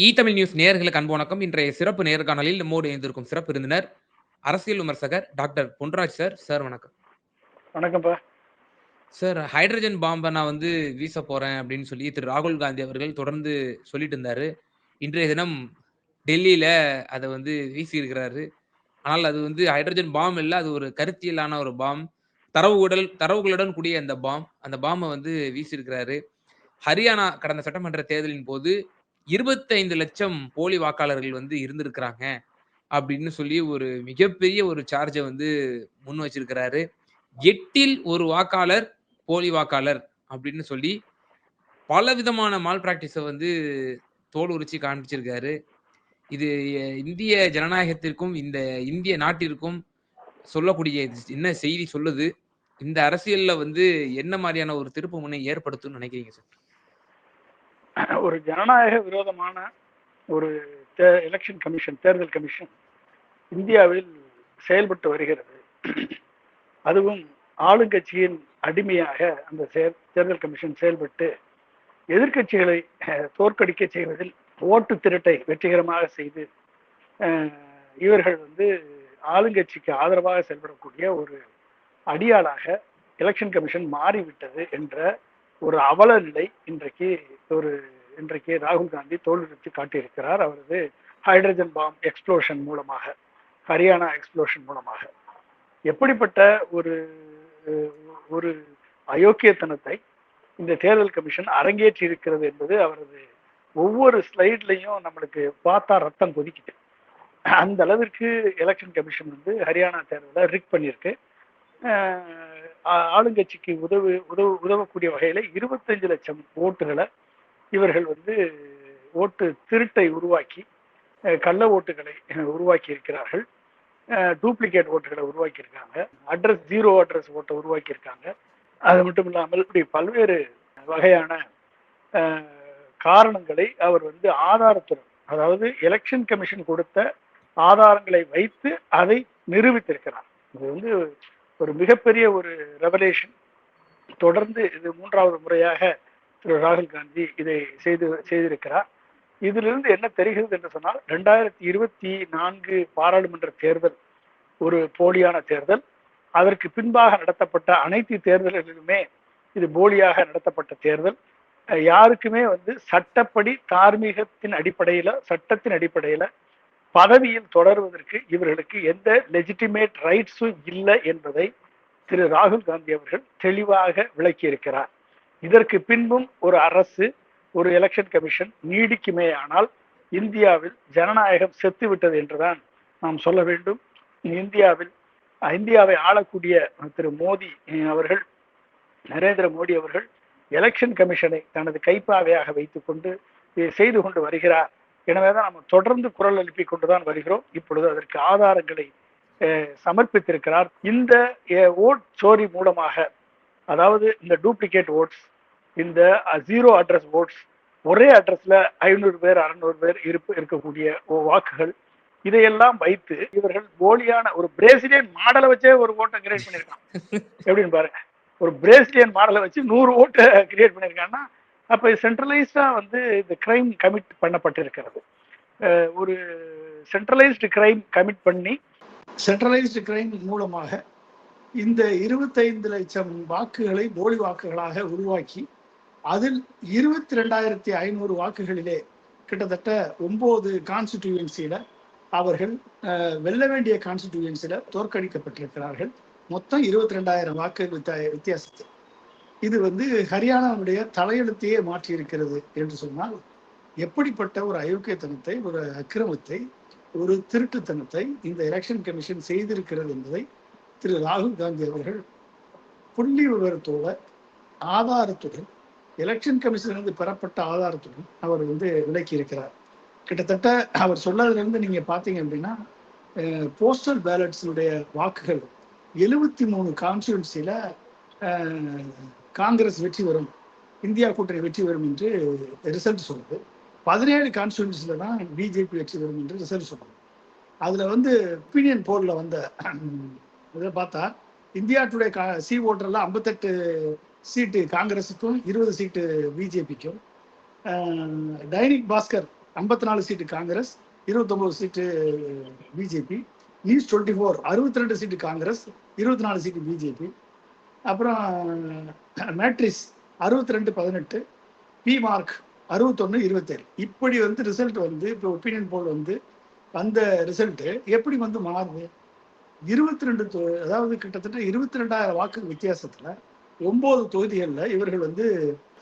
ஈ Tamil news நேயர்களுக்கு அன்பு வணக்கம். இன்றைய சிறப்பு நேர்காணலில் நம்மோடு இணைந்திருக்கும் சிறப்பு விருந்தினர் அரசியல் விமர்சகர் டாக்டர் பொன்ராஜ் சார். சார் வணக்கம். வணக்கம்ப்பா. சார் ஹைட்ரஜன் பாம்பை நான் வந்து வீச போறேன் அப்படின்னு சொல்லி திரு ராகுல் காந்தி அவர்கள் தொடர்ந்து சொல்லிட்டு இருந்தாரு. இன்றைய தினம் டெல்லியில அதை வந்து வீசி இருக்கிறாரு ஆனால் அது வந்து ஹைட்ரஜன் பாம் இல்லை அது ஒரு கருத்தியலான ஒரு பாம். தரவுகள் தரவுகளுடன் கூடிய அந்த பாம். அந்த பாம்பை வந்து வீசியிருக்கிறாரு. ஹரியானா கடந்த சட்டமன்ற தேர்தலின் போது இருபத்தைந்து லட்சம் போலி வாக்காளர்கள் வந்து இருந்திருக்கிறாங்க அப்படின்னு சொல்லி ஒரு மிகப்பெரிய ஒரு சார்ஜை வந்து முன் வச்சிருக்கிறாரு. எட்டில் ஒரு வாக்காளர் போலி வாக்காளர் அப்படின்னு சொல்லி பல விதமான மால் பிராக்டிஸை வந்து தோல் உரிச்சு காண்பிச்சிருக்காரு. இது இந்திய ஜனநாயகத்திற்கும் இந்த இந்திய நாட்டிற்கும் சொல்லக்கூடிய என்ன செய்தி சொல்லுது? இந்த அரசியல்ல வந்து என்ன மாதிரியான ஒரு திருப்பு முனை ஏற்படுத்தும்னு நினைக்கிறீங்க சார்? ஒரு ஜனநாயக விரோதமான ஒரு எலெக்ஷன் கமிஷன் தேர்தல் கமிஷன் இந்தியாவில் செயல்பட்டு வருகிறது. அதுவும் ஆளுங்கட்சியின் அடிமையாக அந்த செயல் தேர்தல் கமிஷன் செயல்பட்டு எதிர்க்கட்சிகளை தோற்கடிக்க செய்வதில் ஓட்டு திருட்டை வெற்றிகரமாக செய்து இவர்கள் வந்து ஆளுங்கட்சிக்கு ஆதரவாக செயல்படக்கூடிய ஒரு அடியாளாக எலெக்ஷன் கமிஷன் மாறிவிட்டது என்ற ஒரு அவல நிலை இன்றைக்கு ஒரு இன்றைக்கு ராகுல் காந்தி தோல்வித்து காட்டியிருக்கிறார். அவரது ஹைட்ரஜன் பாம் எக்ஸ்ப்ளோஷன் மூலமாக ஹரியானா எக்ஸ்ப்ளோஷன் மூலமாக. எப்படிப்பட்ட ஒரு ஒரு அயோக்கியத்தனத்தை இந்த தேர்தல் கமிஷன் அரங்கேற்றி இருக்கிறது என்பது அவரது ஒவ்வொரு ஸ்லைட்லையும் நம்மளுக்கு பார்த்தா ரத்தம் கொதிக்குது. அந்த அளவிற்கு எலெக்ஷன் கமிஷன் வந்து ஹரியானா தேர்தலை ரிக் பண்ணியிருக்கு. ஆளுங்கட்சிக்கு உதவு உதவு உதவக்கூடிய வகையில் இருபத்தஞ்சு லட்சம் ஓட்டுகளை இவர்கள் வந்து ஓட்டு திருட்டை உருவாக்கி கள்ள ஓட்டுகளை உருவாக்கி இருக்கிறார்கள் டூப்ளிகேட் ஓட்டுகளை உருவாக்கி இருக்காங்க அட்ரஸ் ஜீரோ அட்ரஸ் ஓட்டை உருவாக்கி இருக்காங்க அது மட்டும் இல்லாமல் இப்படி பல்வேறு வகையான காரணங்களை அவர் வந்து ஆதாரத்துடன் அதாவது எலெக்ஷன் கமிஷன் கொடுத்த ஆதாரங்களை வைத்து அதை நிரூபித்திருக்கிறார். இது வந்து ஒரு மிகப்பெரிய ஒரு ரெவலேஷன் தொடர்ந்து இது மூன்றாவது முறையாக திரு ராகுல் காந்தி இதை செய்து செய்திருக்கிறார். இதிலிருந்து என்ன தெரிகிறது என்று சொன்னால் ரெண்டாயிரத்தி இருபத்தி நான்கு பாராளுமன்ற தேர்தல் ஒரு போலியான தேர்தல். அதற்கு பின்பாக நடத்தப்பட்ட அனைத்து தேர்தல்களிலுமே இது போலியாக நடத்தப்பட்ட தேர்தல். யாருக்குமே வந்து சட்டப்படி தார்மீகத்தின் அடிப்படையில சட்டத்தின் அடிப்படையில பதவியில் தொடருவதற்கு இவர்களுக்கு எந்த லெஜிட்டிமேட் ரைட்ஸும் இல்லை என்பதை திரு ராகுல் காந்தி அவர்கள் தெளிவாக விளக்கியிருக்கிறார். இதற்கு பின்பும் ஒரு அரசு ஒரு எலெக்ஷன் கமிஷன் நீடிக்குமே ஆனால் இந்தியாவில் ஜனநாயகம் செத்துவிட்டது என்றுதான் நாம் சொல்ல வேண்டும். இந்தியாவில் இந்தியாவை ஆளக்கூடிய திரு மோடி அவர்கள் நரேந்திர மோடி அவர்கள் எலெக்ஷன் கமிஷனை தனது கைப்பாவையாக வைத்துக்கொண்டு செய்து கொண்டு வருகிறார். எனவேதான் நம்ம தொடர்ந்து குரல் எழுப்பி கொண்டுதான் வருகிறோம். இப்பொழுது அதற்கு ஆதாரங்களை சமர்ப்பித்திருக்கிறார். இந்த ஓட் சோரி மூலமாக அதாவது இந்த டூப்ளிகேட் ஓட்ஸ் இந்த ஜீரோ அட்ரஸ் ஓட்ஸ் ஒரே அட்ரஸ்ல ஐநூறு பேர் அறுநூறு பேர் இருப்பு இருக்கக்கூடிய வாக்குகள் இதையெல்லாம் வைத்து இவர்கள் போலியான ஒரு பிரேசிலியன் மாடலை வச்சே ஒரு ஓட்டை கிரியேட் பண்ணியிருக்கான். எப்படின்னு பாருங்க. ஒரு பிரேசிலியன் மாடலை வச்சு நூறு ஓட்டை கிரியேட் பண்ணியிருக்காங்கன்னா அப்ப சென்ட்ரலைஸ்டா வந்து இந்த கிரைம் கமிட் பண்ணப்பட்டிருக்கிறது. ஒரு சென்ட்ரலைஸ்டு கிரைம் கமிட் பண்ணி சென்ட்ரலைஸ்டு கிரைம் மூலமாக இந்த இருபத்தைந்து லட்சம் வாக்குகளை போலி வாக்குகளாக உருவாக்கி அதில் இருபத்தி ரெண்டாயிரத்தி ஐநூறு வாக்குகளிலே கிட்டத்தட்ட ஒன்பது கான்ஸ்டிடியூன்சியில அவர்கள் வெல்ல வேண்டிய கான்ஸ்டிடியூன்சில தோற்கடிக்கப்பட்டிருக்கிறார்கள். மொத்தம் இருபத்தி ரெண்டாயிரம் வாக்கு வித்தியாசத்தில் இது வந்து ஹரியானாவுடைய தலையெழுத்தையே மாற்றி இருக்கிறது என்று சொன்னால் எப்படிப்பட்ட ஒரு அயோக்கியத்தனத்தை ஒரு அக்கிரமத்தை ஒரு திருட்டுத்தனத்தை இந்த எலெக்ஷன் கமிஷன் செய்திருக்கிறது என்பதை திரு ராகுல் காந்தி அவர்கள் புள்ளி விவரத்தோட ஆதாரத்துடன் எலெக்ஷன் கமிஷனிலிருந்து பெறப்பட்ட ஆதாரத்துடன் அவர் வந்து விளக்கி இருக்கிறார் கிட்டத்தட்ட அவர் சொன்னதுல இருந்து பார்த்தீங்க அப்படின்னா போஸ்டல் பேலட்ஸினுடைய வாக்குகள் எழுபத்தி மூணு கான்ஸ்டியூன்சில காங்கிரஸ் வெற்றி வரும் இந்தியா கூட்டணி வெற்றி வரும் என்று ரிசல்ட் சொல்லுது. பதினேழு கான்ஸ்டியூன்சில தான் பிஜேபி வெற்றி வரும் என்று ரிசல்ட் சொல்லுது. அதில் வந்து ஒப்பீனியன் போரில் வந்த இதை பார்த்தா இந்தியா டுடே கா சி ஓட்டரில் ஐம்பத்தெட்டு சீட்டு காங்கிரஸுக்கும் இருபது சீட்டு பிஜேபிக்கும் டைனிக் பாஸ்கர் ஐம்பத்தி நாலு சீட்டு காங்கிரஸ் இருபத்தொம்பது சீட்டு பிஜேபி நியூஸ் டுவெண்ட்டி ஃபோர் அறுபத்தி ரெண்டு சீட்டு காங்கிரஸ் இருபத்தி நாலு சீட்டு பிஜேபி அப்புறம் மேட்ரிஸ் அறுபத்தி ரெண்டு பதினெட்டு பி மார்க் அறுபத்தொன்று இருபத்தேழு. இப்படி வந்து ரிசல்ட் வந்து இப்போ ஒப்பீனியன் போல் வந்து அந்த ரிசல்ட்டு எப்படி வந்து மாறுது? இருபத்தி ரெண்டு அதாவது கிட்டத்தட்ட இருபத்தி ரெண்டாயிரம் வாக்கு வித்தியாசத்தில் ஒன்பது தொகுதிகளில் இவர்கள் வந்து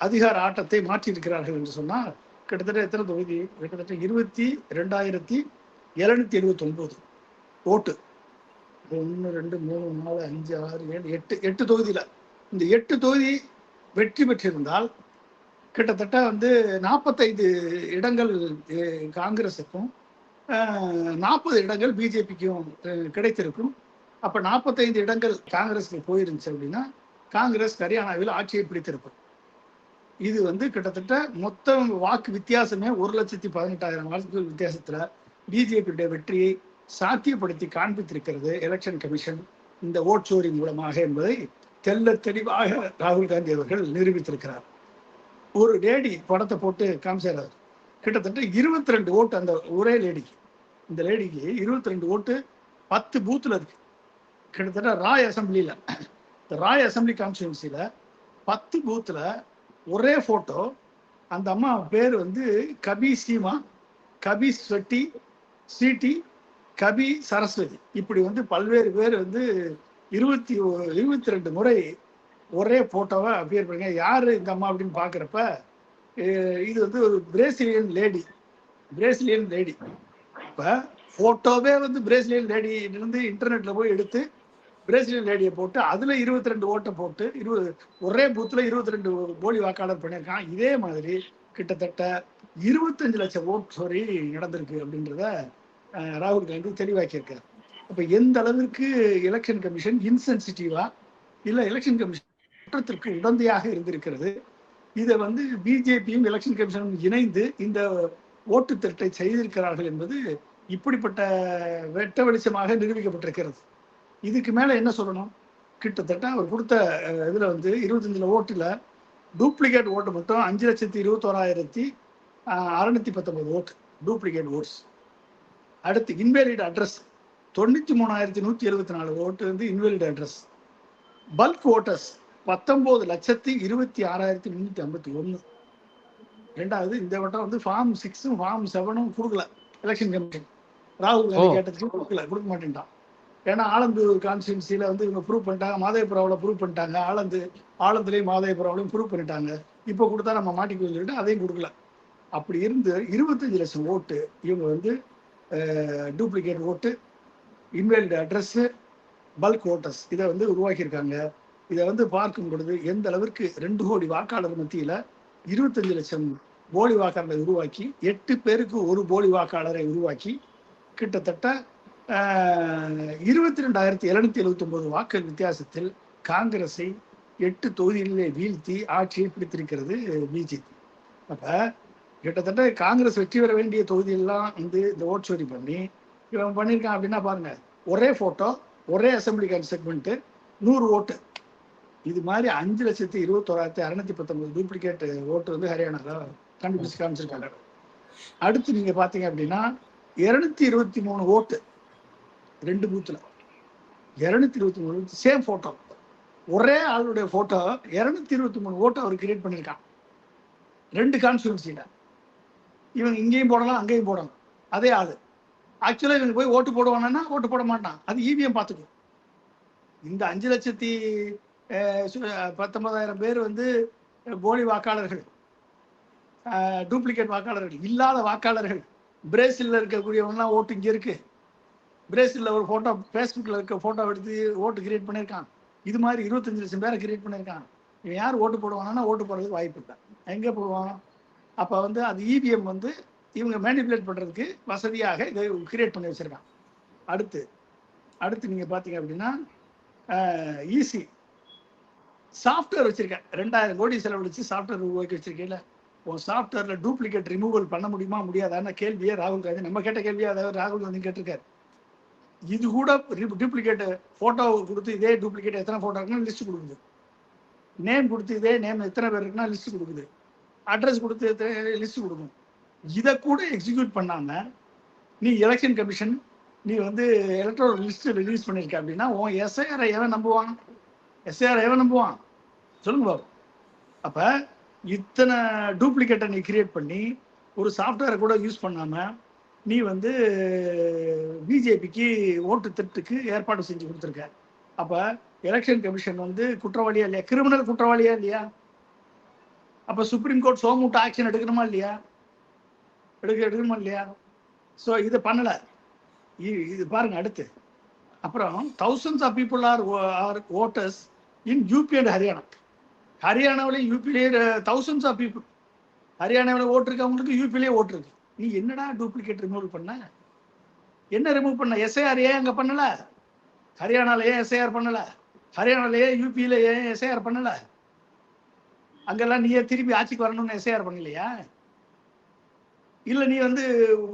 அதிகார ஆட்டத்தை மாற்றியிருக்கிறார்கள் என்று சொன்னால் கிட்டத்தட்ட எத்தனை தொகுதி? கிட்டத்தட்ட இருபத்தி ரெண்டாயிரத்தி எழுநூத்தி எழுபத்தி ஒன்பது ஓட்டு. ஒன்று ரெண்டு மூணு நாலு அஞ்சு ஆறு ஏழு எட்டு எட்டு தொகுதியில். இந்த எட்டு தொகுதி வெற்றி பெற்றிருந்தால் கிட்டத்தட்ட வந்து நாற்பத்தைந்து இடங்கள் காங்கிரஸுக்கும் நாற்பது இடங்கள் பிஜேபிக்கும் கிடைத்திருக்கும். அப்போ நாற்பத்தைந்து இடங்கள் காங்கிரஸுக்கு போயிருந்துச்சு அப்படின்னா காங்கிரஸ் ஹரியானாவில் ஆட்சியை பிடித்திருக்கும். இது வந்து கிட்டத்தட்ட மொத்த வாக்கு வித்தியாசமே ஒரு லட்சத்தி பதினெட்டாயிரம் வாக்குகள் வித்தியாசத்தில் பிஜேபியுடைய வெற்றியை சாத்தியப்படுத்தி காண்பித்திருக்கிறது எலெக்ஷன் கமிஷன் இந்த ஓட் சோரி மூலமாக என்பதை தெல்ல தெளிவாக ராகுல் காந்தி அவர்கள் நிரூபித்திருக்கிறார். ஒரு லேடி படத்தை போட்டு காமிச்சார். கிட்டத்தட்ட இருபத்தி ரெண்டு ஓட்டு அந்த ஒரே லேடிக்கு இந்த லேடிக்கு இருபத்தி ரெண்டு ஓட்டு பத்து பூத்தில் இருக்கு. கிட்டத்தட்ட ராய் அசம்பிளியில் இந்த ராய் அசம்பிளி கான்ஸ்டியூன்சியில் பத்து பூத்தில் ஒரே ஃபோட்டோ அந்த அம்மா பேர் வந்து கபி சீமா கபி ஸ்வெட்டி சிடி கபி சரஸ்வதி. இப்படி வந்து பல்வேறு பேர் வந்து இருபத்தி இருபத்தி ரெண்டு முறை ஒரே போட்டோவை அப்பியர் பண்ணுங்க யார் இந்த அம்மா அப்படின்னு பார்க்குறப்ப இது வந்து ஒரு பிரேசிலியன் லேடி பிரேசிலியன் லேடி இப்போ ஃபோட்டோவே வந்து பிரேசிலியன் லேடியிலிருந்து இருந்து போய் எடுத்து பிரேசிலியன் லேடியை போட்டு அதில் இருபத்தி ரெண்டு ஓட்டை போட்டு இருபது ஒரே பூத்தில் இருபத்தி ரெண்டு போலி வாக்காளர் பண்ணியிருக்கான். இதே மாதிரி கிட்டத்தட்ட இருபத்தஞ்சு லட்சம் ஓட் சோரி நடந்திருக்கு அப்படின்றத ராகுல் காந்தி தெளிவாக்கியிருக்காரு. அப்போ எந்த அளவிற்கு எலெக்ஷன் கமிஷன் இன்சென்சிட்டிவா இல்லை எலெக்ஷன் கமிஷன் குற்றத்திற்கு உடந்தையாக இருந்திருக்கிறது இதை வந்து பிஜேபியும் எலெக்ஷன் கமிஷனும் இணைந்து இந்த ஓட்டு திருட்டை செய்திருக்கிறார்கள் என்பது இப்படிப்பட்ட வெட்ட வெளிச்சமாக நிரூபிக்கப்பட்டிருக்கிறது. இதுக்கு மேலே என்ன சொல்லணும்? கிட்டத்தட்ட அவர் கொடுத்த இதில் வந்து இருபத்தஞ்சில் ஓட்டில் டூப்ளிகேட் ஓட்டு மட்டும் அஞ்சு லட்சத்தி இருபத்தோராயிரத்தி அறுநூத்தி பத்தொன்பது ஓட்டு டூப்ளிகேட் ஓட்ஸ் அடுத்து இன்வேலிட் அட்ரஸ் தொண்ணூத்தி மூணாயிரத்தி நூத்தி எழுபத்தி நாலு ஓட்டு வந்து இன்வேலிட் அட்ரஸ் பல்க் ஓட்டர்ஸ் பத்தொன்பது லட்சத்தி இருபத்தி ஆறாயிரத்தி முன்னூத்தி ஐம்பத்தி ஒண்ணு. ரெண்டாவது இந்த வட்டம் வந்து ஃபார்ம் சிக்ஸும் ஃபார்ம் செவனும் கொடுக்கல. எலெக்ஷன் கமிஷன் ராகுல் காந்தி. கேட்டதுக்கு கொடுக்கல கொடுக்க மாட்டேன்ட்டான். ஏன்னா ஆலந்தூர் கான்ஸ்டியூன்சில வந்து இவங்க ப்ரூவ் பண்ணிட்டாங்க மாதேபுராவில் ப்ரூவ் பண்ணிட்டாங்க ஆலந்து ஆலந்துலேயும் மாதேபுராவிலையும் ப்ரூவ் பண்ணிட்டாங்க. இப்போ கொடுத்தா நம்ம மாட்டிக்குவோம் சொல்லிட்டு அதையும் கொடுக்கல. அப்படி இருந்து இருபத்தஞ்சு லட்சம் ஓட்டு இவங்க வந்து டூப்ளிகேட் ஓட்டு இன்வேல்டு அட்ரஸ்ஸு பல்க் ஓட்டர்ஸ் இதை வந்து உருவாக்கியிருக்காங்க. இதை வந்து பார்க்கும் பொழுது எந்த அளவிற்கு ரெண்டு கோடி வாக்காளர் மத்தியில் இருபத்தஞ்சு லட்சம் போலி வாக்காளரை உருவாக்கி எட்டு பேருக்கு ஒரு போலி வாக்காளரை உருவாக்கி கிட்டத்தட்ட இருபத்தி ரெண்டாயிரத்தி எழுநூத்தி எழுபத்தொம்போது வாக்கு வித்தியாசத்தில் காங்கிரஸை எட்டு தொகுதிகளிலே வீழ்த்தி ஆட்சியை பிடித்திருக்கிறது பிஜேபி அப்போ கிட்டத்தட்ட காங்கிரஸ் வெற்றி பெற வேண்டிய தொகுதியெல்லாம் வந்து இந்த ஓட் சோரி பண்ணி இவன் பண்ணியிருக்கான் அப்படின்னா பாருங்க ஒரே போட்டோ ஒரே அசம்பிளி செக்மெண்ட்டு நூறு ஓட்டு இது மாதிரி அஞ்சு லட்சத்தி இருபத்தோராயிரத்தி அறுநூத்தி பத்தொன்பது டூப்ளிகேட் ஓட்டு வந்து ஹரியானால கண்டுபிடிச்சு காமிச்சிருக்காங்க. அடுத்து நீங்க பாத்தீங்க அப்படின்னா இருநூத்தி இருபத்தி மூணு ஓட்டு ரெண்டு பூத்துல இருநூத்தி இருபத்தி மூணு சேம் போட்டோ ஒரே ஆளுடைய போட்டோ இருநூத்தி இருபத்தி மூணு ஓட்டு அவர் கிரியேட் பண்ணியிருக்கான். ரெண்டு கான்ஸ்டுவன்சியில இவங்க இங்கேயும் போடலாம் அங்கேயும் போடலாம் அதே ஆளு. ஆக்சுவலாக இவங்க போய் ஓட்டு போடுவானா ஓட்டு போட மாட்டான். அது இவிஎம் பார்த்துக்கும் இந்த அஞ்சு லட்சத்தி சு- பத்தொன்பதாயிரம் பேர் வந்து போலி வாக்காளர்கள். டூப்ளிகேட் வாக்காளர்கள். இல்லாத வாக்காளர்கள். பிரேசிலில் இருக்கக்கூடியவங்கலாம் ஓட்டு இங்கே இருக்கு. பிரேசிலில் ஒரு ஃபோட்டோ ஃபேஸ்புக்கில் இருக்க ஃபோட்டோ எடுத்து ஓட்டு கிரியேட் பண்ணியிருக்கான். இது மாதிரி இருபத்தஞ்சு லட்சம் பேரை கிரியேட் பண்ணியிருக்கான். இவன் யார் ஓட்டு போடுவானா ஓட்டு போடுறதுக்கு வாய்ப்பு இல்லை. எங்கே போவான்? அப்போ வந்து அது இவிஎம் வந்து இவங்க மேனிப்புலேட் பண்ணுறதுக்கு வசதியாக இதை கிரியேட் பண்ணி வச்சுருக்கான் அடுத்து அடுத்து நீங்கள் பார்த்தீங்க அப்படின்னா ஈஸி சாஃப்ட்வேர் வச்சுருக்கேன். ரெண்டாயிரம் கோடி செலவழித்து சாஃப்ட்வேர் உருவாக்கி வச்சிருக்கேன்ல. உன் சாஃப்ட்வேரில் டூப்ளிகேட் ரிமூவல் பண்ண முடியுமா முடியாதான கேள்வியே ராகுல் காந்தி. நம்ம கேட்ட கேள்வியே அதாவது ராகுல் காந்தி கேட்டிருக்காரு. இது கூட டூப்ளிகேட் ஃபோட்டோ கொடுத்து இதே டூப்ளிகேட் எத்தனை ஃபோட்டோ இருக்குன்னு லிஸ்ட் கொடுக்குது. நேம் கொடுத்து இதே நேம் எத்தனை பேர் இருக்குன்னா லிஸ்ட் கொடுக்குது. அட்ரஸ் கொடுத்து லிஸ்ட் கொடுக்கும் இதை கூட எக்ஸிக்யூட் பண்ணாம நீ எலெக்ஷன் கமிஷன் நீ வந்து எலக்ட்ரல் லிஸ்ட் ரிலீஸ் பண்ணியிருக்க அப்படின்னா உன் எஸ்ஐஆரை எவன் நம்புவான்? எஸ்ஐஆர் எவன் நம்புவான்? சொல்லுங்க பாபு. அப்ப இத்தனை டூப்ளிகேட்டை நீ கிரியேட் பண்ணி ஒரு சாஃப்ட்வேரை கூட யூஸ் பண்ணாம நீ வந்து பிஜேபிக்கு ஓட்டு திட்டுக்கு ஏற்பாடு செஞ்சு கொடுத்துருக்க. அப்போ எலெக்ஷன் கமிஷன் வந்து குற்றவாளியா இல்லையா? கிரிமினல் குற்றவாளியா இல்லையா? அப்ப சுப்ரீம் கோர்ட் சோமூட்ட ஆக்ஷன் எடுக்கணுமா இல்லையா? எடுக்க எடுக்கணுமா இல்லையா? ஸோ இதை பண்ணல. இது பாருங்க அடுத்து. அப்புறம் thousands of people are are voters in UP and Haryana ஹரியானாவிலேயும் யூபிலேயே தௌசண்ட்ஸ் ஆஃப் பீப்புள் ஹரியானாவில் ஓட்டு இருக்கவங்களுக்கு யூபிலேயே ஓட்டு இருக்கு. நீ என்னடா டூப்ளிகேட் ரிமூவ் பண்ண? என்ன ரிமூவ் பண்ண? எஸ்ஐஆர் ஏன் அங்கே பண்ணலை? ஹரியானால ஏன் எஸ்ஐஆர் பண்ணலை? ஹரியானால ஏன் யூபியில் ஏன் எஸ்ஐஆர் பண்ணலை? அங்கெல்லாம் நீயே திருப்பி ஆட்சிக்கு வரணும்னு எஸ்ஐஆர் பண்ணலையா? இல்லை நீ வந்து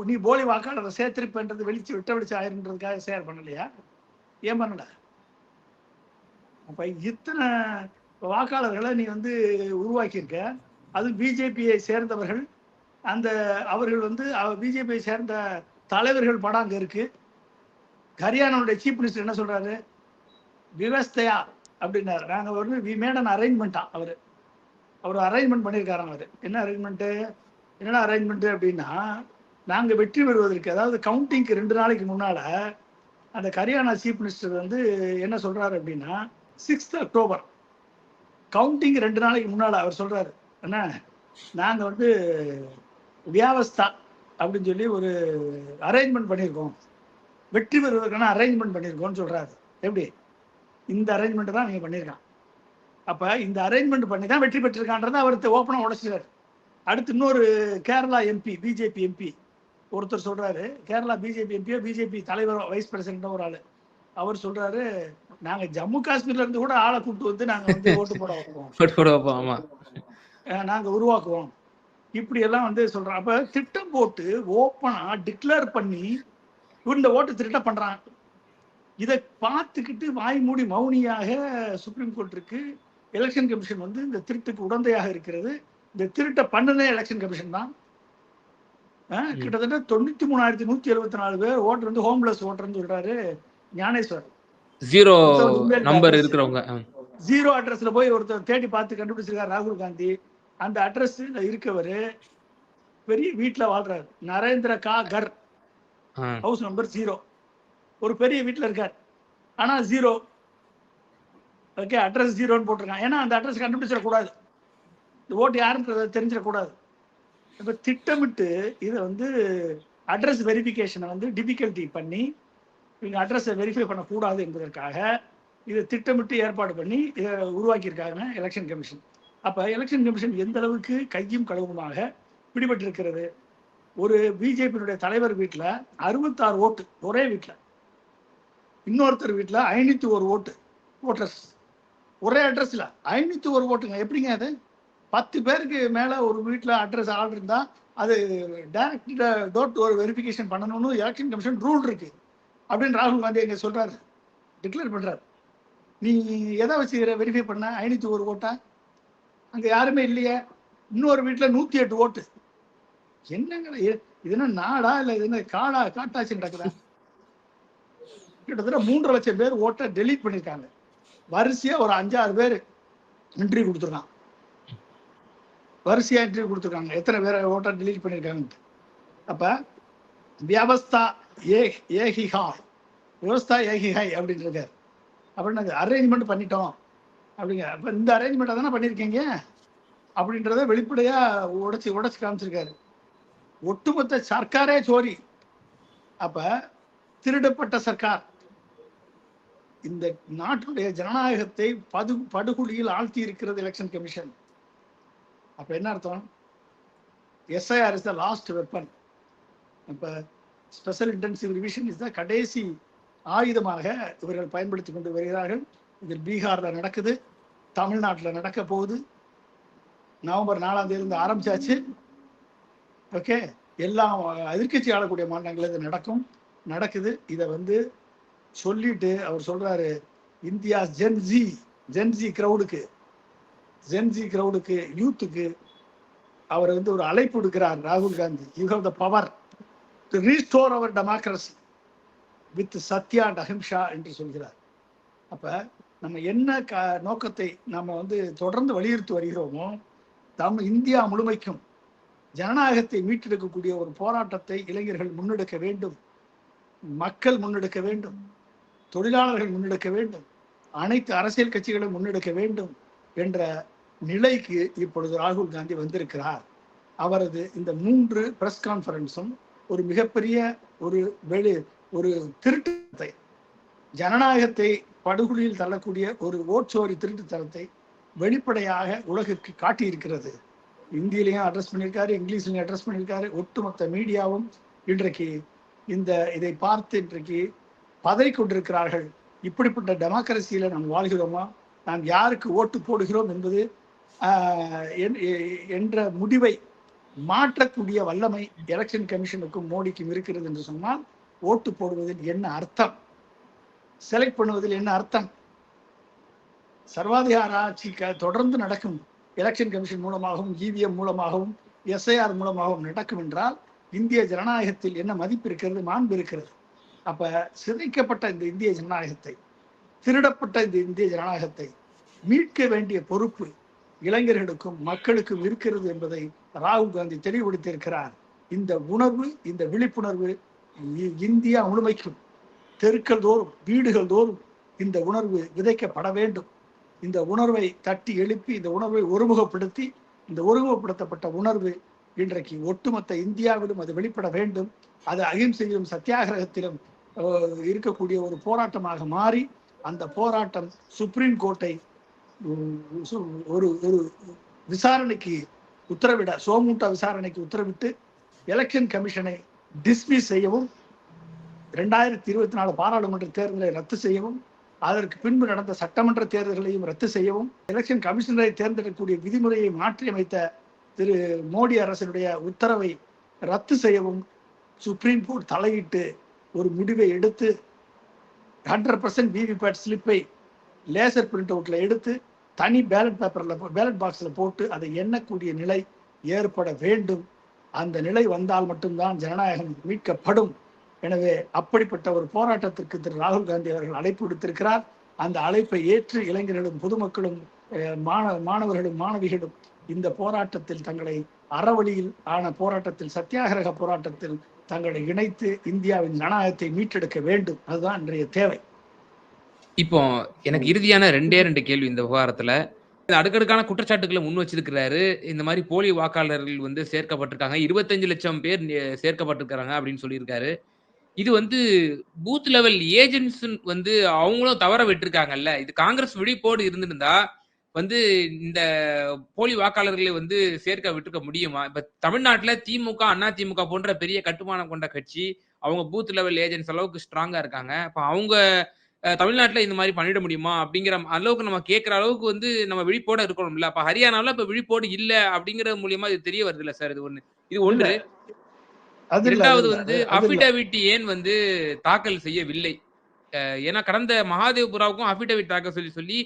நீ போலி வாக்காளரை சேர்த்திருப்பன்றது வெளிச்சு விட்ட வெளிச்சு ஆயிருன்றதுக்காக எஸ்ஐஆர் பண்ணலையா? ஏன் பண்ணல? அப்போ இத்தனை வாக்காளர்களை நீ வந்து உருவாக்கியிருக்க. அது பிஜேபியை சேர்ந்தவர்கள். அந்த அவர்கள் வந்து பிஜேபியை சேர்ந்த தலைவர்கள் படம் அங்கே இருக்கு. ஹரியானாவுடைய சீஃப் மினிஸ்டர் என்ன சொல்றாரு? விவஸ்தையா அப்படின்னாரு. நாங்கள் வந்து வி மேட் அன் அரேஞ்ச்மெண்ட்டா அவர். அவர் அரேஞ்ச்மெண்ட் பண்ணியிருக்காராம் அவர் என்ன அரேஞ்ச்மெண்ட்டு என்னென்ன அரேஞ்ச்மெண்ட்டு அப்படின்னா நாங்கள் வெற்றி பெறுவதற்கு அதாவது கவுண்டிங்க்கு ரெண்டு நாளைக்கு முன்னால் அந்த ஹரியானா சீஃப் மினிஸ்டர் வந்து என்ன சொல்கிறாரு அப்படின்னா சிக்ஸ்த் அக்டோபர் கவுண்டிங் ரெண்டு நாளைக்கு முன்னால் அவர் சொல்கிறாரு என்ன நாங்கள் வந்து வியாவஸ்தா அப்படின்னு சொல்லி ஒரு அரேஞ்ச்மெண்ட் பண்ணியிருக்கோம். வெற்றி பெறுவதற்கான அரேஞ்ச்மெண்ட் பண்ணியிருக்கோம்னு சொல்கிறாரு எப்படி? இந்த அரேஞ்ச்மெண்ட்டை தான் நீங்கள் பண்ணியிருக்கான். அப்ப இந்த அரேஞ்ச்மெண்ட் பண்ணி தான் வெற்றி பெற்றிருக்கான்றதை அவர் ஓப்பனா உடைச்சிட்டாரு அடுத்து இன்னொரு கேரளா எம்பி பிஜேபி எம்பி ஒருத்தர் சொல்றாரு கேரளா பிஜேபி எம்பியோ பிஜேபி தலைவர் வைஸ் பிரசிடண்டோ ஒரு ஆளு. அவர் சொல்றாரு நாங்க ஜம்மு காஷ்மீர்ல இருந்து கூட ஆளை கூப்பிட்டு வந்து நாங்க வந்து ஓட்டு போட வைப்போம். போட்டு போட வைப்போம் ஆமா. அஹ் நாங்க உருவாக்குவோம். இப்படி எல்லாம் வந்து சொல்றோம் அப்ப திட்டம் போட்டு ஓப்பனா டிக்ளேர் பண்ணி இந்த ஓட்டு திருட்ட பண்றான் இதை பார்த்துக்கிட்டு வாய் மூடி மௌனியாக சுப்ரீம் கோர்ட் இருக்கு. எலெக்ஷன் கமிஷன் வந்து இந்த திருட்டுக்கு உடந்தையாக இருக்கிறது. இந்த திருட்டை பண்ணுனே எலெக்ஷன் கமிஷன் தான். கிட்டத்தட்ட தொண்ணூத்தி மூணாயிரத்தி நூத்தி எழுபத்தி நாலு பேர் ஓட்டர் வந்து ஹோம்லெஸ் ஓட்டர்னு சொல்றாரு ஞானேஸ்வர். Zero number. இருக்கிறவங்க. ஜீரோ அட்ரஸ்ல போய் ஒருத்தர் தேடி பார்த்து கண்டுபிடிச்சிருக்காரு ராகுல் காந்தி. அந்த அட்ரஸ்ல இருக்கவர் பெரிய வீட்டுல வாழ்றாரு. நரேந்திர கா கர். ஹவுஸ் நம்பர் ஜீரோ ஒரு பெரிய வீட்டுல இருக்கார். ஆனா ஜீரோ ஓகே அட்ரஸ் ஜீரோன்னு போட்டிருக்கான். ஏன்னா அந்த அட்ரஸ் கண்டுபிடிச்சிடக்கூடாது. இந்த ஓட்டு யாருன்றத தெரிஞ்சிடக்கூடாது. இப்போ திட்டமிட்டு இதை வந்து அட்ரஸ் வெரிஃபிகேஷனை வந்து டிஃபிகல்ட்டி பண்ணி இவங்க அட்ரஸை வெரிஃபை பண்ணக்கூடாது என்பதற்காக இதை திட்டமிட்டு ஏற்பாடு பண்ணி இதை உருவாக்கியிருக்காங்க எலெக்ஷன் கமிஷன் அப்போ எலெக்ஷன் கமிஷன் எந்த அளவுக்கு கையும் களவுமாக பிடிபட்டிருக்கிறது? ஒரு பிஜேபியினுடைய தலைவர் வீட்டில் அறுபத்தாறு ஓட்டு ஒரே வீட்டில் இன்னொருத்தர் வீட்டில் ஐநூற்றி ஒரு ஓட்டு ஓட்டர்ஸ். ஒரே அட்ரஸில் ஐநூத்தி ஒரு ஓட்டுங்க. எப்படிங்க அது? பத்து பேருக்கு மேலே ஒரு வீட்டில் அட்ரஸ் ஆர்டர் இருந்தால் அது டைரக்ட் டோர் டு வெரிஃபிகேஷன் பண்ணணும்னு எலெக்ஷன் கமிஷன் ரூல் இருக்கு. அப்படின்னு ராகுல் காந்தி எங்க சொல்றாரு. டிக்ளேர் பண்றாரு. நீ எதை வச்சு வெரிஃபை பண்ண? ஐநூத்தி ஒரு ஓட்டா? அங்க யாருமே இல்லையே. இன்னொரு வீட்டுல நூத்தி எட்டு ஓட்டு. என்னங்க இது? என்ன நாடா? இல்ல இது என்ன காடா? காட்டாட்சி நடக்குதா? கிட்டத்தட்ட மூன்று லட்சம் பேர் ஓட்டை டெலீட் பண்ணிருக்காங்க. வரிசையா ஒரு அஞ்சாறு பேர் இன்டர்வியூ கொடுத்துருக்கான் வரிசையா இன்டர்வியூ கொடுத்துருக்காங்க. எத்தனை பேர் ஓட்டர் டெலீட் பண்ணிருக்காங்க அப்ப வியவஸ்தா ஏ ஏஹிஹா விவஸ்தா ஏஹிஹை அப்படின்னு இருக்காரு. அப்படின்னு அரேஞ்ச்மெண்ட் பண்ணிட்டோம். அப்படிங்க அப்ப இந்த அரேஞ்ச்மெண்ட்டை தானே பண்ணியிருக்கீங்க அப்படின்றத வெளிப்படையா உடைச்சி உடைச்சி காமிச்சிருக்காரு. ஒட்டுமொத்த சர்க்காரே சோரி. அப்ப திருடப்பட்ட சர்க்கார். இந்த நாட்டுடைய ஜனநாயகத்தை பது படுகொலியில் ஆழ்த்தி இருக்கிறது எலெக்ஷன் கமிஷன் அப்ப என்ன அர்த்தம்? SIR is the last weapon இப்ப special intensive revision is the கடைசி ஆயுதமாக இவர்கள் பயன்படுத்தி கொண்டு வருகிறார்கள். இதில் பீகார்ல நடக்குது தமிழ்நாட்டில் நடக்க போகுது. நவம்பர் நாலாம் தேதி இருந்து ஆரம்பிச்சாச்சு. ஓகே எல்லாம் எதிர்க்கட்சி ஆளக்கூடிய மாநிலங்கள் இது நடக்கும் நடக்குது. இதை வந்து சொல்லிட்டு அவர் சொல்றாரு India Gen Z Gen Z கிரௌடுக்கு Gen Z கிரௌடுக்கு யூத்துக்கு அவர் வந்து ஒரு அழைப்பு விடுக்கிறார் ராகுல் Gandhi. You have the power to restore our democracy with satya and ahimsa என்று சொல்கிறார். அப்ப நம்ம என்ன க நோக்கத்தை நம்ம வந்து தொடர்ந்து வலியுறுத்தி வருகிறோமோ தம் இந்தியா முழுமைக்கும் ஜனநாயகத்தை மீட்டெடுக்கக்கூடிய ஒரு போராட்டத்தை இளைஞர்கள் முன்னெடுக்க வேண்டும் மக்கள் முன்னெடுக்க வேண்டும். தொழிலாளர்கள் முன்னெடுக்க வேண்டும். அனைத்து அரசியல் கட்சிகளும் முன்னெடுக்க வேண்டும் என்ற நிலைக்கு இப்பொழுது ராகுல் காந்தி வந்திருக்கிறார். அவரது இந்த மூன்று பிரஸ் கான்ஃபரன்ஸும் ஒரு மிகப்பெரிய ஒரு வெளி ஒரு திருட்டுத்தை ஜனநாயகத்தை படுகொலியில் தள்ளக்கூடிய ஒரு ஓட்சோரி திருட்டுத்தனத்தை வெளிப்படையாக உலகிற்கு காட்டியிருக்கிறது. இந்தியிலையும் அட்ரஸ் பண்ணியிருக்காரு இங்கிலீஷ்லையும் அட்ரஸ் பண்ணியிருக்காரு. ஒட்டுமொத்த மீடியாவும் இன்றைக்கு இந்த இதை பார்த்து இன்றைக்கு பதறி கொண்டிருக்கிறார்கள். இப்படிப்பட்ட டெமோக்ரஸியில் நாம் வாழ்கிறோமா? நாம் யாருக்கு ஓட்டு போடுகிறோம் என்பது என்- என்ற முடிவை மாற்றக்கூடிய வல்லமை எலெக்ஷன் கமிஷனுக்கும் மோடிக்கும் இருக்கிறது என்று சொன்னால் ஓட்டு போடுவதில் என்ன அர்த்தம்? செலக்ட் பண்ணுவதில் என்ன அர்த்தம்? சர்வாதிகார ஆட்சி தொடர்ந்து நடக்கும் எலெக்ஷன் கமிஷன் மூலமாகவும் இவிஎம் மூலமாகவும் எஸ்ஐஆர் மூலமாகவும் நடக்கும் என்றால் இந்திய ஜனநாயகத்தில் என்ன மதிப்பு இருக்கிறது? மாண்பு இருக்கிறது. அப்ப சிதைக்கப்பட்ட இந்த இந்திய ஜனநாயகத்தை திருடப்பட்ட இந்த இந்திய ஜனநாயகத்தை மீட்க வேண்டிய பொறுப்பு இளைஞர்களுக்கும் மக்களுக்கும் இருக்கிறது என்பதை ராகுல் காந்தி தெளிவுபடுத்தியிருக்கிறார். இந்த உணர்வு இந்த விழிப்புணர்வு இ- இந்தியா முழுமைக்கும் தெருக்கள் தோறும் வீடுகள் தோறும் இந்த உணர்வு விதைக்கப்பட வேண்டும். இந்த உணர்வை தட்டி எழுப்பி இந்த உணர்வை ஒருமுகப்படுத்தி இந்த ஒருமுகப்படுத்தப்பட்ட உணர்வு இன்றைக்கு ஒட்டுமொத்த இந்தியாவிலும் அது வெளிப்பட வேண்டும். அது அகிம்சையிலும் சத்தியாகிரகத்திலும் இருக்கக்கூடிய ஒரு போராட்டமாக மாறி அந்த போராட்டம் சுப்ரீம் கோர்ட்டை சு- ஒரு ஒரு விசாரணைக்கு உத்தரவிட சோமூட்டா விசாரணைக்கு உத்தரவிட்டு எலெக்ஷன் கமிஷனை டிஸ்மிஸ் செய்யவும் ரெண்டாயிரத்தி இருபத்தி நாலு பாராளுமன்ற தேர்தலை ரத்து செய்யவும் அதற்கு பின்பு நடந்த சட்டமன்ற தேர்தல்களையும் ரத்து செய்யவும் எலெக்ஷன் கமிஷனரை தேர்ந்தெடுக்கக்கூடிய விதிமுறையை மாற்றியமைத்த திரு மோடி அரசினுடைய உத்தரவை ரத்து செய்யவும் சுப்ரீம் கோர்ட் தலையிட்டு ஒரு முடிவை எடுத்து ஹண்ட்ரட் பர்சன்ட் விவிபேட் ஸ்லிப்பை லேசர் பிரிண்ட் அவுட்ல எடுத்து தனி பேலட் பேப்பரில் பேலட் பாக்ஸில் போட்டு அதை எண்ணக்கூடிய நிலை ஏற்பட வேண்டும். அந்த நிலை வந்தால் மட்டும்தான் ஜனநாயகம் மீட்கப்படும். எனவே அப்படிப்பட்ட ஒரு போராட்டத்திற்கு திரு ராகுல் காந்தி அவர்கள் அழைப்பு விடுத்திருக்கிறார். அந்த அழைப்பை ஏற்று இளைஞர்களும் பொதுமக்களும் மாணவ மாணவர்களும் மாணவிகளும் இந்த போராட்டத்தில் தங்களை அறவழியில் ஆன போராட்டத்தில் சத்தியாகிரக போராட்டத்தில் தங்களை இணைத்து இந்தியாவின் ஜனநாயகத்தை மீட்டெடுக்க வேண்டும். அதுதான் இன்றைய தேவை. இப்போ எனக்கு இறுதியான ரெண்டே ரெண்டு கேள்வி இந்த விவகாரத்துல. அடுக்கடுக்கான குற்றச்சாட்டுகளை முன் வச்சிருக்கிறாரு. இந்த மாதிரி போலி வாக்காளர்கள் வந்து சேர்க்கப்பட்டிருக்காங்க. இருபத்தஞ்சு லட்சம் பேர் நே- சேர்க்கப்பட்டிருக்காங்க அப்படின்னு சொல்லியிருக்காரு. இது வந்து பூத் லெவல் ஏஜென்ட்ஸ் வந்து அவங்களும் தவற விட்டுருக்காங்கல்ல. இது காங்கிரஸ் விழிப்போடு இருந்திருந்தா வந்து இந்த போலி வாக்காளர்களை வந்து சேர்க்க விட்டுருக்க முடியுமா? இப்ப தமிழ்நாட்டுல திமுக அண்ணா திமுக போன்ற பெரிய கட்டுமானம் கொண்ட கட்சி அவங்க பூத் லெவல் ஏஜென்ட்ஸ் அளவுக்கு ஸ்ட்ராங்கா இருக்காங்க. அப்ப அவங்க தமிழ்நாட்டுல இந்த மாதிரி பண்ணிட முடியுமா? அப்படிங்கிற அளவுக்கு நம்ம கேட்கிற அளவுக்கு வந்து நம்ம விழிப்போட இருக்கணும்ல. அப்ப ஹரியானால இப்ப விழிப்போடு இல்ல அப்படிங்கிற மூலியமா இது தெரிய வருது இல்ல சார்? இது ஒண்ணு. இது ஒன்று. இல்ல, இரண்டாவது இல்ல, வந்து இல்ல. அபிடவிட் ஏன் வந்து தாக்கல் செய்யவில்லை? ஏன்னா கடந்த மகாதேவ்புராவுக்கும் அபிடவிட் தாக்கல் சொல்லி சொல்லி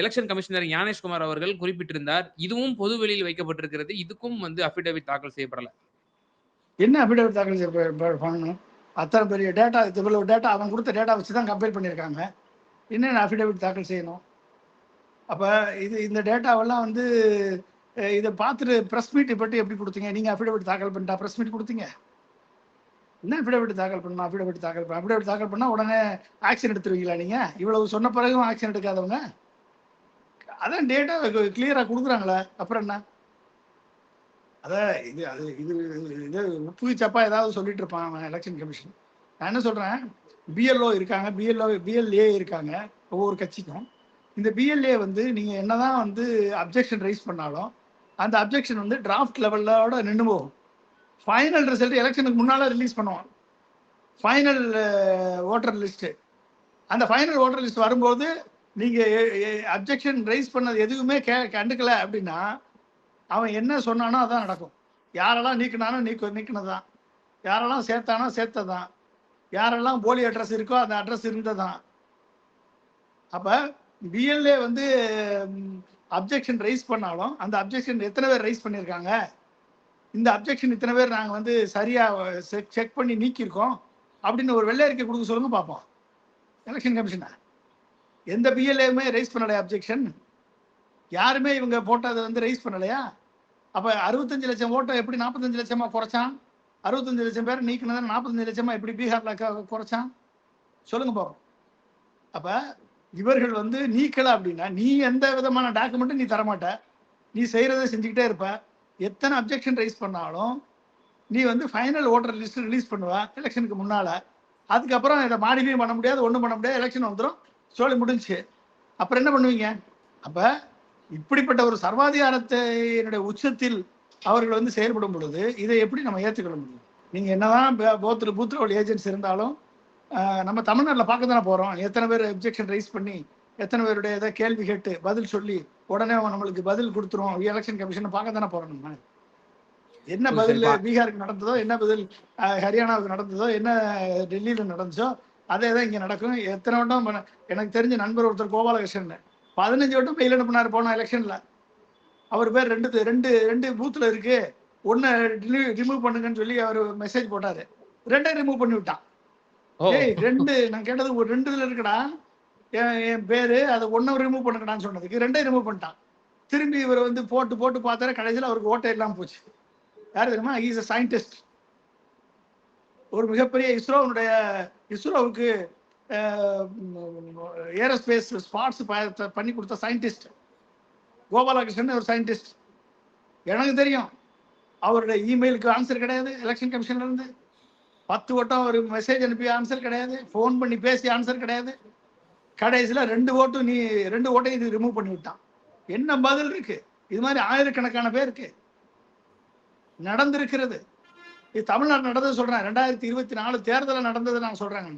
எலெக்ஷன் கமிஷனர் ஞானேஷ்குமார் அவர்கள் குறிப்பிட்டிருந்தார் இதுவும் பொது வெளியில் வைக்கப்பட்டிருக்கிறது இதுக்கும் வந்து அபிடவிட் தாக்கல் செய்யப்படல. என்ன அபிடவிட் தாக்கல் செய்ய பண்ணணும்? அத்தனை பெரிய டேட்டா இவ்வளவு டேட்டா அவன் கொடுத்த டேட்டா வச்சு தான் கம்பேர் பண்ணியிருக்காங்க. என்ன அபிடவிட் தாக்கல் செய்யணும்? அப்போ இது இந்த டேட்டாவெல்லாம் வந்து இதை பார்த்துட்டு ப்ரெஸ் மீட் பற்றி எப்படி கொடுத்தீங்க? நீங்கள் அஃபிடவிட் தாக்கல் பண்ணிட்டா ப்ரெஸ் மீட் கொடுத்தீங்க? என்ன அஃபிடேவிட் தாக்கல் பண்ணணும்? அஃபிடவிட் தாக்கல் பண்ண அஃபிடவிட் தாக்கல் பண்ணால் உடனே ஆக்ஷன் எடுத்துருவீங்களா நீங்கள் இவ்வளவு சொன்ன பிறகும் ஆக்ஷன் எடுக்காதவங்க? அதான் டேட்டா கிளியரா கொடுக்குறாங்களே அப்புறம் என்ன? அதான் இது அது இது இது உப்பு சப்பா ஏதாவது சொல்லிட்டு இருப்பான் எலெக்ஷன் கமிஷன் நான் என்ன சொல்றேன்? பிஎல்ஓ இருக்காங்க பிஎல்ஓ பிஎல்ஏ இருக்காங்க ஒவ்வொரு கட்சிக்கும். இந்த பிஎல்ஏ வந்து நீங்க என்னதான் வந்து அப்ஜெக்ஷன் ரைஸ் பண்ணாலும் அந்த அப்ஜெக்ஷன் வந்து டிராஃப்ட் லெவலோட நின்று போகும். ஃபைனல் ரிசல்ட் எலெக்ஷனுக்கு முன்னால ரிலீஸ் பண்ணுவான். ஃபைனல் ஓட்டர் லிஸ்ட் அந்த ஃபைனல் ஓட்டர் லிஸ்ட் வரும்போது நீங்க அப்ஜெக்ஷன் ரைஸ் பண்ணது எதுவுமே கே கண்டுக்கல அப்படின்னா அவன் என்ன சொன்னானோ அதான் நடக்கும். யாரெல்லாம் நீக்கினானோ நீக்க நீக்கினதான் யாரெல்லாம் சேர்த்தானோ சேர்த்ததான் யாரெல்லாம் போலி அட்ரஸ் இருக்கோ அந்த அட்ரஸ் இருந்ததான் அப்ப பிஎல்ஏ வந்து அப்ஜெக்ஷன் ரைஸ் பண்ணாலும் அந்த அப்ஜெக்ஷன் எத்தனை பேர் ரைஸ் பண்ணியிருக்காங்க? இந்த அப்ஜெக்ஷன் இத்தனை பேர் நாங்கள் வந்து சரியாக செக் பண்ணி நீக்கியிருக்கோம். அப்படின்னு ஒரு வெள்ளை அறிக்கை கொடுக்க சொல்லுங்க பார்ப்போம். எலெக்ஷன் கமிஷனை எந்த பிஎல்ஏவுமே ரைஸ் பண்ணலையா அப்ஜெக்ஷன் யாருமே இவங்க போட்டதை வந்து ரைஸ் பண்ணலையா? அப்போ அறுபத்தஞ்சு லட்சம் ஓட்டை எப்படி நாற்பத்தஞ்சு லட்சமாக குறைச்சான்? அறுபத்தஞ்சு லட்சம் பேர் நீக்கினதான் நாற்பத்தஞ்சு லட்சமாக எப்படி பீகாரில் குறைச்சான்? சொல்லுங்க போகிறோம் அப்போ இவர்கள் வந்து நீக்கலை அப்படின்னா நீ எந்த விதமான டாக்குமெண்ட்டும் நீ தரமாட்ட. நீ செய்கிறத செஞ்சுக்கிட்டே இருப்ப. எத்தனை அப்ஜெக்ஷன் ரைஸ் பண்ணாலும் நீ வந்து ஃபைனல் ஓட்டர் லிஸ்ட் ரிலீஸ் பண்ணுவ எலெக்ஷனுக்கு முன்னால். அதுக்கப்புறம் இதை மாடிஃபை பண்ண முடியாது ஒன்றும் பண்ண முடியாது எலெக்ஷன் வந்துடும் சொல்லி முடிஞ்சுச்சு. அப்புறம் என்ன பண்ணுவீங்க? அப்ப இப்படிப்பட்ட ஒரு சர்வாதிகாரத்தினுடைய உச்சத்தில் அவர்கள் வந்து செயல்படும் பொழுது இதை எப்படி நம்ம ஏற்றுக்கொள்ள முடியும்? நீங்க என்னதான் போத் பூத் லெவல் ஏஜென்ட்ஸ் இருந்தாலும் நம்ம தமிழ்நாட்டில் பார்க்க தானே போறோம். எத்தனை பேர் அப்ஜெக்ஷன் ரைஸ் பண்ணி எத்தனை பேருடைய ஏதோ கேள்வி கேட்டு பதில் சொல்லி உடனே அவன் நம்மளுக்கு பதில் கொடுத்துரும் எலெக்ஷன் கமிஷன் பார்க்க தானே போறோம் நம்ம. என்ன பதில் பீகாருக்கு நடந்ததோ என்ன பதில் ஹரியானாவுக்கு நடந்ததோ என்ன டெல்லியில நடந்துச்சோ அதே தான் இங்க நடக்கும். எத்தனை வட்டம் எனக்கு தெரிஞ்ச நண்பர் ஒருத்தர் கோபாலகிருஷ்ணன். பதினஞ்சு வட்டம் மெயில் அனுப்புனாரு போன எலெக்ஷன்ல அவர் பேர் ரெண்டு ரெண்டு ரெண்டு பூத்துல இருக்கு. ஒன்னு ரிமூவ் பண்ணுங்கன்னு சொல்லி அவர் மெசேஜ் போட்டாரு. ரெண்டே ரிமூவ் பண்ணி விட்டான். ஏய் ரெண்டு நான் கேட்டது ஒரு ரெண்டு இதுல இருக்குடா. என் பேரு அதை ஒன்னும் ரிமூவ் பண்ணுங்கடான்னு சொன்னதுக்கு ரெண்டே ரிமூவ் பண்ணிட்டான். திரும்பி இவர் வந்து போட்டு போட்டு பார்த்தாரு. கடைசியில் அவருக்கு ஓட்டை இல்லாம போச்சு. யார் தெரியுமா? இஸ் அ சயின்டிஸ்ட் ஒரு மிகப்பெரிய இஸ்ரோனுடைய இஸ்ரோவுக்கு ஏரோஸ்பேஸ் ஸ்பாட்ஸ் பண்ணி கொடுத்த சயின்டிஸ்ட். கோபாலகிருஷ்ணன் ஒரு சயின்டிஸ்ட். எனக்கு தெரியும் அவருடைய இமெயிலுக்கு ஆன்சர் கிடையாது எலெக்ஷன் கமிஷன்ல இருந்து. பத்து வட்டம் ஒரு மெசேஜ் அனுப்பி ஆன்சர் கிடையாது ஃபோன் பண்ணி பேசி ஆன்சர் கிடையாது. கடைசியில் ரெண்டு ஓட்டும் நீ ரெண்டு ஓட்டையும் இது ரிமூவ் பண்ணி விட்டான். என்ன பதில் இருக்கு? இது மாதிரி ஆயிரக்கணக்கான பேருக்கு நடந்திருக்கிறது. இது தமிழ்நாடு நடந்தது சொல்றேன். ரெண்டாயிரத்தி இருபத்தி நாலு தேர்தலில் நடந்தது நான் சொல்றேங்க